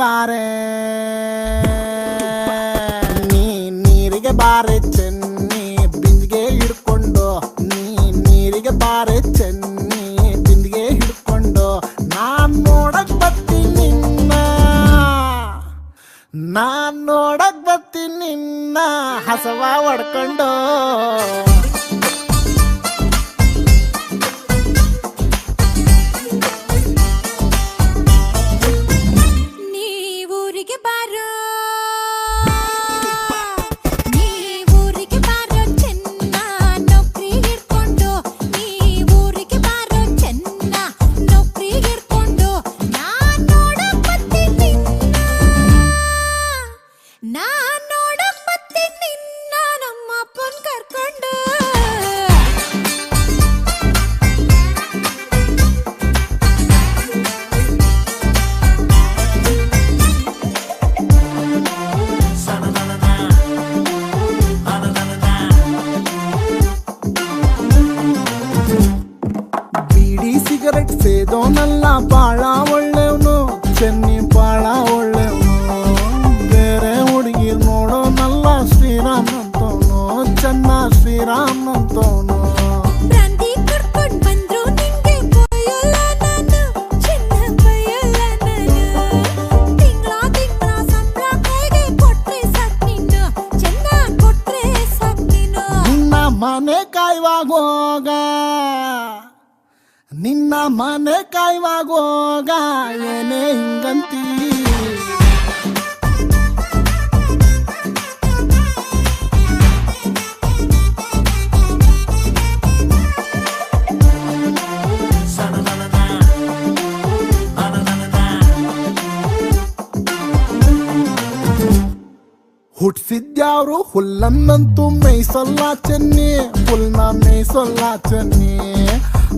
ಬಾರೆ. ನೀ ನೀರಿಗೆ ಬಾರೆ ಚೆನ್ನಿ, ಬಿಂದಿಗೆ ಹಿಡ್ಕೊಂಡು. ನೀ ನೀರಿಗೆ ಬಾರೆ ಚೆನ್ನಿ, ಬಿಂದಿಗೆ ಹಿಡ್ಕೊಂಡು. ನಾನ್ ನೋಡಕ್ ಬರ್ತೀನಿ ನಿನ್ನ. ನಾನ್ ನೋಡಕ್ ಬರ್ತೀನಿ ನಿನ್ನ, ಹಸವ ಹೊಡ್ಕೊಂಡು. ನಾನ್ ನೋಡಕ್ ಬರ್ತೀನಿ ನಿನ್ನ ನಮ್ಮ ಅಪ್ಪನ್ ಕರ್ಕೊಂಡು ಬೀಡಿ ಸಿಗರೆಟ್ ಸೇದೋನಲ್ಲ ಸಾಕ್ ಶ್ರೀರಾಮ್ ನಿನ್ನ ಮನೆ ಕಾಯ್ವಾಗೋಗ ನಿನ್ನ ಮನೆ ಕಾಯ್ವಾಗೋಗ ಏನೇ ಹಿಂಗಂತೀ? ಹುಟ್ಸಿದ್ಯಾವ್ರು ಹುಲ್ಲನ್ನಂತೂ ಮೇಯ್ಸಲ್ಲ ಚೆನ್ನಿ ಹುಲ್ನ ಮೇಯ್ಸಲ್ಲ ಚೆನ್ನಿ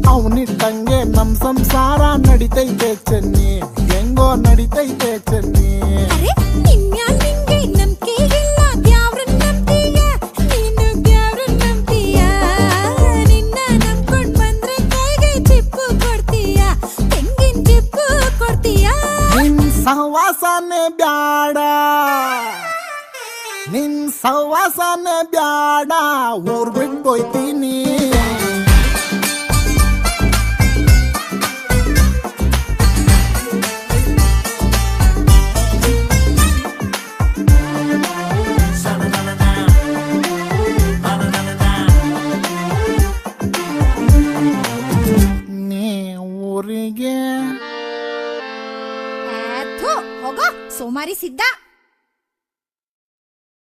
ಅವನಿಟ್ಟಂಗೆ ನಮ್ ಸಂಸಾರ ನಡಿತೈತೆ ಚೆನ್ನಿ. ಹೆಂಗೋ ನಡಿತೈತೆ ಚೆನ್ನಿ. ಅರೆ ನಿನ್ಮ್ಯಾಲ್ ನಿನ್ ಸಹವಾಸನೆ ಬ್ಯಾಡ ಊರ್ ಬಿಟ್ಟು ಹೋಯ್ತೀನಿ ನೀ ಊರಿಗೆ ಹೋಗೋ ಸೋಮಾರಿ ಸಿದ್ಧ.